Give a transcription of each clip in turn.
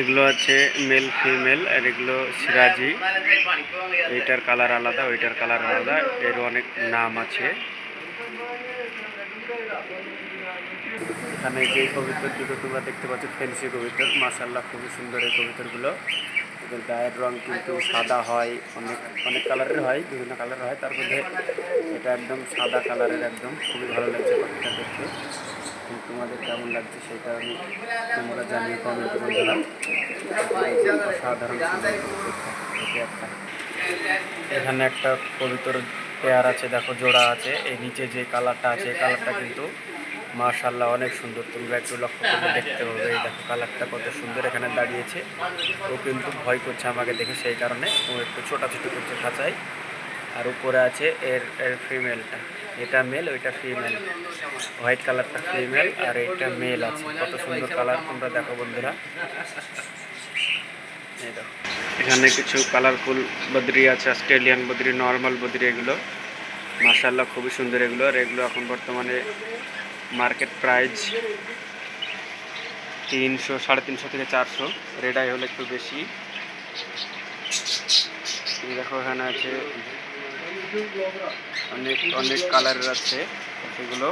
এগুলো আছে male female আর এগুলো সিরাজি। এইটার কালার আলাদা, ওইটার কালার আলাদা। এর অনেক নাম আছে। এখানে যে কবিতর দুটো তোমরা দেখতে পাচ্ছ ফেন্সি কবিতর মাসাল্লাহ খুবই সুন্দর এই কবিতরগুলো এদের গায়ের রং কিন্তু সাদা হয়, অনেক অনেক কালারের হয়, বিভিন্ন কালারের হয়। তার মধ্যে এটা একদম সাদা কালারের একদম। খুবই ভালো লাগছে পাখিটা দেখতে। তোমাদের কেমন লাগছে সেটা আমি তোমরা জানিয়ে কমেন্টে বন্ধুরা সাধারণ এখানে একটা পবিত্র পেয়ার আছে, দেখো জোড়া আছে। এই নিচে যে কালারটা আছে, এই কালারটা কিন্তু মার্শাল্লাহ অনেক সুন্দর। তোমরা একটু লক্ষ্য করে দেখতে হবে এই দেখো কালারটা কত সুন্দর এখানে দাঁড়িয়েছে। ও কিন্তু ভয় করছে আমাকে দেখে, সেই কারণে ও একটু ছোটাছুটি করছে খাঁচায়। আর উপরে আছে এর এর ফিমেলটা এটা মেল ওইটা ফিমেল হোয়াইট কালারটা ফিমেল আর এটা মেল আছে। কত সুন্দর কালার তোমরা দেখো বন্ধুরা। এখানে কিছু কালারফুল বদ্রি আছে অস্ট্রেলিয়ান বদ্রি নর্মাল বদ্রি এগুলো। মার্শাল্লাহ খুবই সুন্দর এগুলো। আর এগুলো এখন বর্তমানে মার্কেট প্রাইস তিনশো, সাড়ে তিনশো থেকে চারশো। রেডাই হলে একটু বেশি। দেখো, এখানে আছে অনেক অনেক কালারের আছে সেগুলো।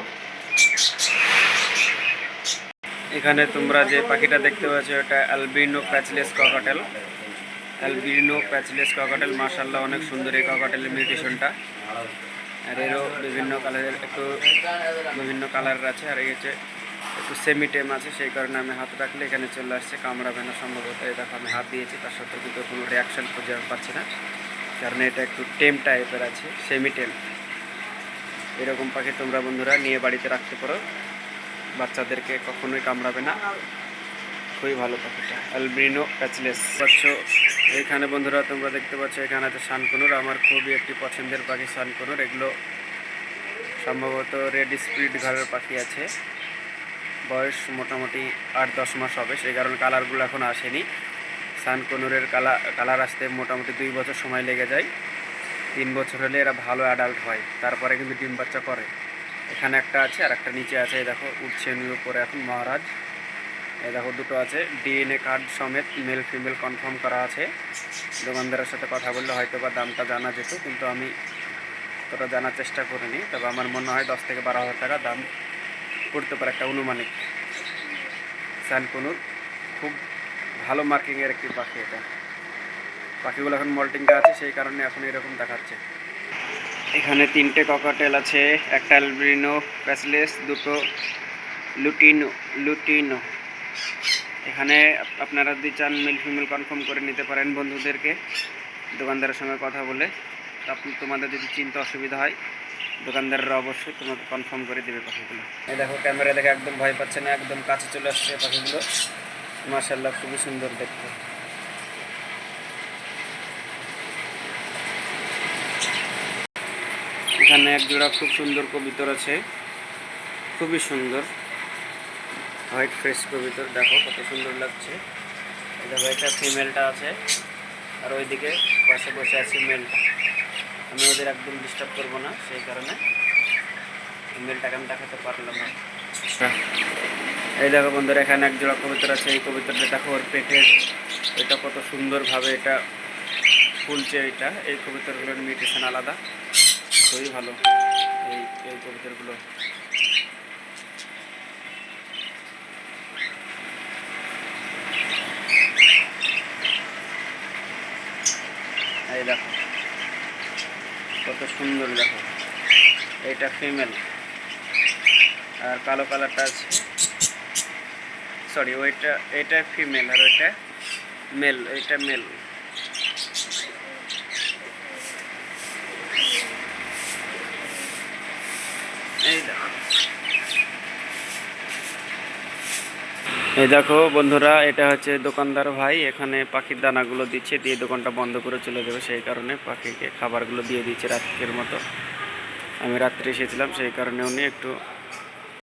এখানে তোমরা যে পাখিটা দেখতে পাচ্ছ, এটা albino patchless cockatiel albino patchless cockatiel মার্শাল্লাহ অনেক সুন্দর এই ককাটেলের মিউটেশনটা আর এরও বিভিন্ন কালারের একটু বিভিন্ন কালারের আছে, আর এই হচ্ছে একটু সেমি টেম আছে, সেই কারণে আমি হাত রাখলে এখানে চলে আসছে। কামড়াবে না সম্ভবত দেখো আমি হাত দিয়েছি, তার সাথে কিন্তু কোনো রিয়াকশান খুঁজে পাচ্ছি না। কারণ এটা একটু টেম টাইপের আছে সেমি টেম এরকম পাখি তোমরা বন্ধুরা নিয়ে বাড়িতে রাখতে পারো। বাচ্চাদেরকে কখনোই কামড়াবে না। খুবই ভালো পাখিটা অ্যালব্রিনো প্যাচলেস পাচ্ছ, এখানে বন্ধুরা তোমরা দেখতে পাচ্ছ, এখানে আছে শানকুনুর। আমার খুবই একটি পছন্দের পাখি শানকুনুর। এগুলো সম্ভবত রেড স্পিড ঘরের পাখি আছে। বয়স মোটামুটি আট দশ মাস হবে সেই কারণে কালারগুলো এখন আসেনি। সানকনুরের কালার কালার আসতে মোটামুটি দুই বছর সময় লেগে যায়। তিন বছর হলে এরা ভালো অ্যাডাল্ট হয়। তারপরে কিন্তু ডিম বাচ্চা করে। এখানে একটা আছে আর একটা নিচে আছে। দেখো উঠছে নিয়ে উপরে এখন মহারাজ। এ দেখো, দুটো আছে। ডিএনএ কার্ড সমেত মেল ফিমেল কনফার্ম করা আছে। দোকানদারের সাথে কথা বললে হয়তো বা দামটা জানা যেত, কিন্তু আমি তোটা জানার চেষ্টা করিনি। তবে আমার মনে হয় দশ থেকে বারো হাজার টাকা দাম পড়তে পারে একটা অনুমানিক। সানকুনুর খুব ভালো মার্কিংয়ের একটি পাখি এটা। পাখিগুলো এখন মল্টিংটা আছে, সেই কারণে এখন এরকম দেখাচ্ছে। এখানে তিনটে ককাটেল আছে, একটা অ্যালব্রিনো প্যাসলেস দুটো লুটিনো লুটিনো। এখানে আপনারা যদি চান মেল ফিমেল কনফার্ম করে নিতে পারেন বন্ধুদেরকে, দোকানদারের সঙ্গে কথা বলে। আপনি, তোমাদের যদি চিন্তা অসুবিধা হয়, দোকানদাররা অবশ্যই তোমাকে কনফার্ম করে দেবে পাখিগুলো। এই দেখো ক্যামেরা দেখে একদম ভয় পাচ্ছে না, একদম কাছে চলে আসছে পাখিগুলো। মার্শাল্লাহ খুবই সুন্দর দেখতে। এখানে এক জোড়া খুব সুন্দর কবিতর আছে। খুবই সুন্দর। হোয়াইট ফ্রেশ কবিতর, দেখো কত সুন্দর লাগছে। দেখো, এটা ফিমেলটা আছে। আর ওইদিকে পাশে বসে আছে মেলটা আমি ওদের একদম ডিস্টার্ব করব না, সেই কারণে মেলটাকে আমি দেখাতে পারলাম না। এই দেখো বন্ধুরা, এখানে এক জোড়া কবিতর আছে। এই কবিতরটা দেখো ওর পেটের, এটা কত সুন্দরভাবে এটা ফুলছে এটা। এই কবিতরগুলোর মিউটেশন আলাদা। খুবই ভালো এই এই কবিতরগুলো। এই দেখো, কত সুন্দর দেখো। এইটা ফিমেল আর কালো কালারটা আছে। সরি ওইটা, এটা ফিমেল আর ওইটা মেল এইটা মেল এই দেখো। এই দেখো বন্ধুরা, এটা হচ্ছে দোকানদার ভাই। এখানে পাখির দানাগুলো দিচ্ছে, দিয়ে দোকানটা বন্ধ করে চলে যাবে। সেই কারণে পাখিকে খাবারগুলো দিয়ে দিচ্ছে রাত্রের মতো। আমি রাত্রে এসেছিলাম, সেই কারণে উনি একটু